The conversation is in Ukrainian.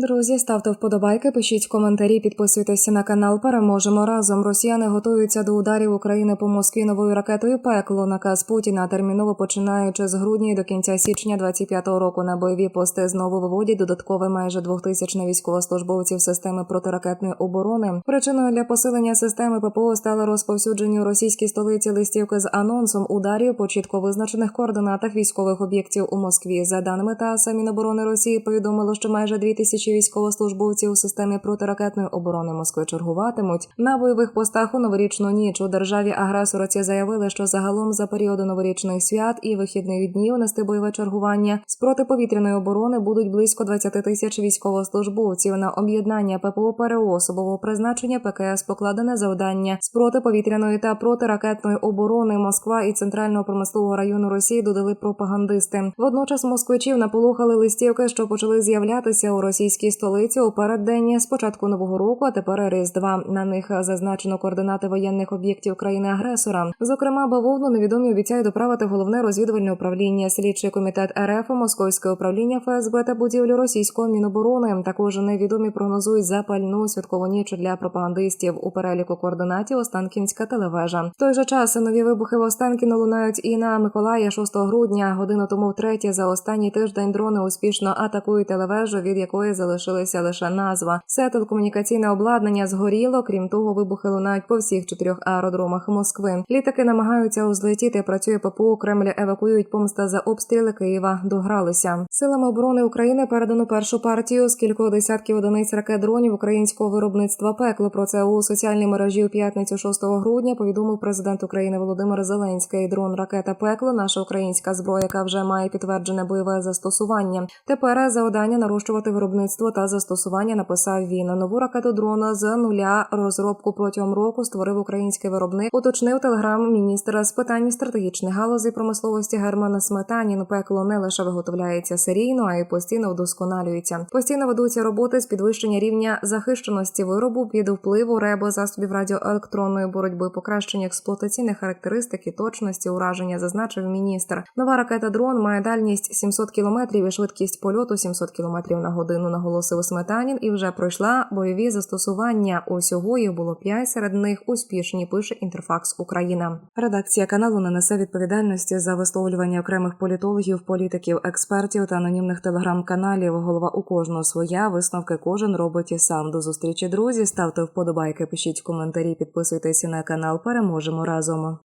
Друзі, ставте вподобайки, пишіть коментарі, підписуйтеся на канал. Переможемо разом. Росіяни готуються до ударів України по Москві новою ракетою. Пекло наказ Путіна терміново починаючи з грудня і до кінця січня 25-го року на бойові пости знову виводять додаткове майже двохтисячне військовослужбовців системи протиракетної оборони. Причиною для посилення системи ППО стало розповсюдження у російській столиці листівки з анонсом ударів по чітко визначених координатах військових об'єктів у Москві. За даними ТАСС, Міноборони Росії повідомило, що майже дві тисячі військовослужбовців системі протиракетної оборони Москви чергуватимуть на бойових постах у новорічну ніч. У державі агресора ці заявили, що загалом за періоди новорічних свят і вихідних днів нести бойове чергування з протиповітряної оборони будуть близько 20 тисяч військовослужбовців. На об'єднання ППО ПРО особового призначення ПКС покладене завдання з протиповітряної та протиракетної оборони Москва і центрального промислового району Росії додали пропагандисти. Водночас москвичів наполухали листівки, що почали з'являтися у російській столиці у переддень спочатку нового року, а тепер Різдва. На них зазначено координати воєнних об'єктів країни-агресора. Зокрема, бавовну невідомі обіцяють доправити головне розвідувальне управління, слідчий комітет РФ, Московське управління ФСБ та будівлю російського міноборони. Також невідомі прогнозують запальну святкову ніч для пропагандистів у переліку координатів Останкінська телевежа. В той же час нові вибухи в Останкіно лунають і на Миколая 6 грудня. Годину тому втретє за останній тиждень дрони успішно атакують телевежу, від якої залишилася лише назва. Все телекомунікаційне обладнання згоріло. Крім того, вибухи лунають по всіх чотирьох аеродромах Москви. Літаки намагаються узлетіти. Працює ППО. Кремль евакуюють помста за обстріли Києва. Догралися силами оборони України. Передано першу партію з кількох десятків одиниць ракет дронів українського виробництва пекло. Про це у соціальній мережі у п'ятницю 6 грудня повідомив президент України Володимир Зеленський. Дрон ракета пекло, наша українська зброя, яка вже має підтверджене бойове застосування. Тепер завдання нарощувати виробництво та застосування написав він. Нову ракету дрона з нуля розробку протягом року створив український виробник. Уточнив телеграм-міністра з питань стратегічних галузей промисловості Германа Сметанін. Пекло не лише виготовляється серійно, а й постійно вдосконалюється. Постійно ведуться роботи з підвищення рівня захищеності виробу під впливу ребо засобів радіоелектронної боротьби, покращення експлуатаційних характеристик і точності ураження, зазначив міністр. Нова ракета дрон має дальність 700 кілометрів і швидкість польоту 700 кілометрів на годину. Наголосив Сметанін і вже пройшла бойові застосування. Усього їх було п'ять. Серед них успішні. Пише Інтерфакс Україна. Редакція каналу не несе відповідальності за висловлювання окремих політологів, політиків, експертів та анонімних телеграм-каналів. Голова у кожного своя висновки кожен робить і сам. До зустрічі друзі. Ставте вподобайки, пишіть коментарі, підписуйтесь на канал. Переможемо разом.